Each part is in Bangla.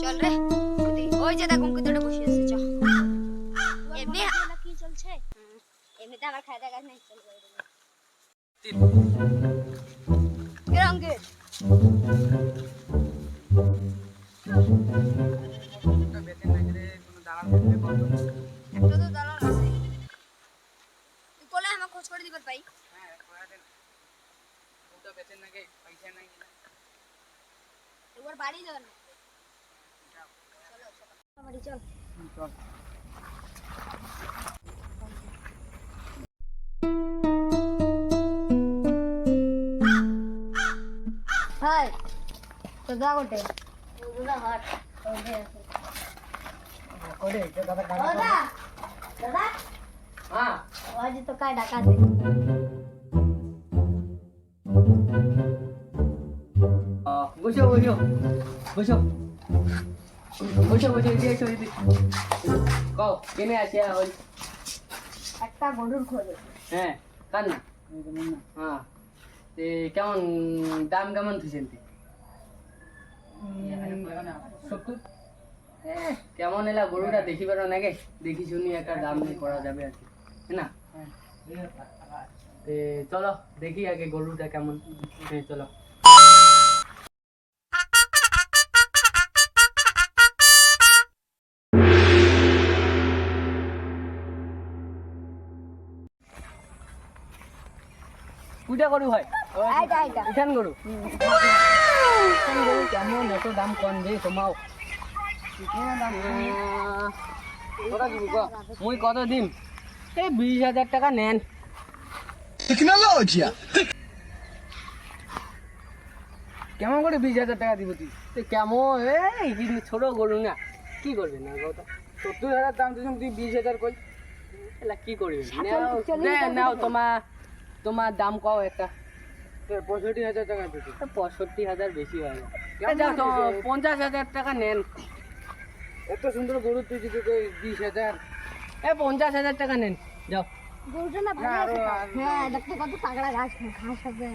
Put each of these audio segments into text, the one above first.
চল রে। ওই- যে দেখ অঙ্কিতটা বসে আছে, চল। এমনি কি চলছে এমনিতে আমার খাওয়া দাওয়া নেই, চল খোঁজ করে দিবার পাই একবার বাড়ি যাবেন চলো চলো বাড়ি চল হাই তো দা গোটে দুদা হাট ওদে আছে দাদা দাদা আজ তো काय ডাকা দে বসো বসো বসো বসো বসো কও কেনে আছে ওই একটা গরুর খোঁজে। হ্যাঁ কার না হ্যাঁ কেমন দাম কেমন থুছেন কেমন এলা গরুটা দেখি বেরো নাকি দেখি শুনি একটা দাম করা যাবে আর কি না? তে চলো দেখি আগে গরুটা কেমন। হ্যাঁ চলো। পূজা গরু হয় আইটা আইটা উঠান গরু উঠান গরু কেমন এত দাম কম যে তোমাও? কত মুই কত দিম? এই বিশ হাজার টাকা নেন! কেমন করে বিশ হাজার টাকা দিব তুই? কেমন? এই কিন্তু ছোট গরু না। কি করবি না সত্তর হাজার দাম তুই বিশ হাজার কই? এলা কি করবি? নাও তোমার তোমার দাম কও একটা? পঁয়ষট্টি হাজার টাকা দিচ্ছি পঁয়ষট্টি হাজার বেশি হয়। না পঞ্চাশ হাজার টাকা নেন। এত সুন্দর গরু তুই যদি বিশ হাজার। এ পঞ্চাশ হাজার টাকা নেন। যাও। গরুটা না ভালো আছে হ্যাঁ দেখতে কত তাগড়া ঘাস ঘাস আছে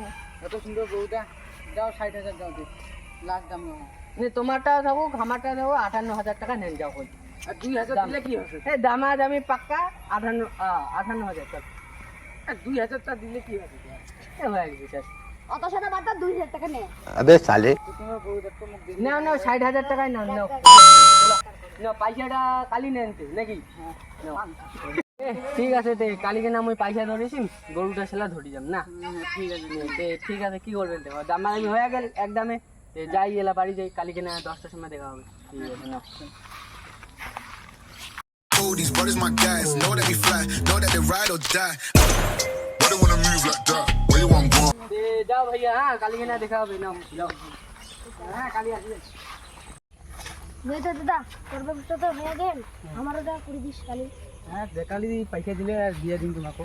এত সুন্দর গরুটা। যাও ষাট হাজার দাও তুই লাস্ট দাম। নে তোমারটা থাকুক আমারটা থাকুক আটান্ন হাজার টাকা নেন যাও। আর দুই হাজার দিলে কি হবে? এ দামা দামি পাক্কা আটান্ন আ, আটান্ন হাজার টাকা। দুই হাজারটা দিলে কি হবে? হয়ে গেছে অত বাদ ষাট হাজার কালি নাকি? ঠিক আছে তে কালিকে না আমি পয়সা ধরেছি গরুটা সেলা ধরি যাম না? ঠিক আছে ঠিক আছে কি করবেন দাম হয়ে গেল একদমে যাই এলা বাড়ি যাই কালিকে না দশটার সময় দেখা হবে। ঠিক আছে না Oh, these brothers my guys. Know that we fly, know that they ride or die. Why they wanna move like that? Where you want go? যাও ভাইয়া হ্যাঁ কালিকে না দেখা হবে নাও যাও হ্যাঁ কালি আসবে বুঝতে দাদা তোর ব্যবস্থা তো হয়ে গেল আমারও দেখা করে দিস কালি হ্যাঁ দেখালি পয়সা দিলে আর দিয়ে দিন তোমাকে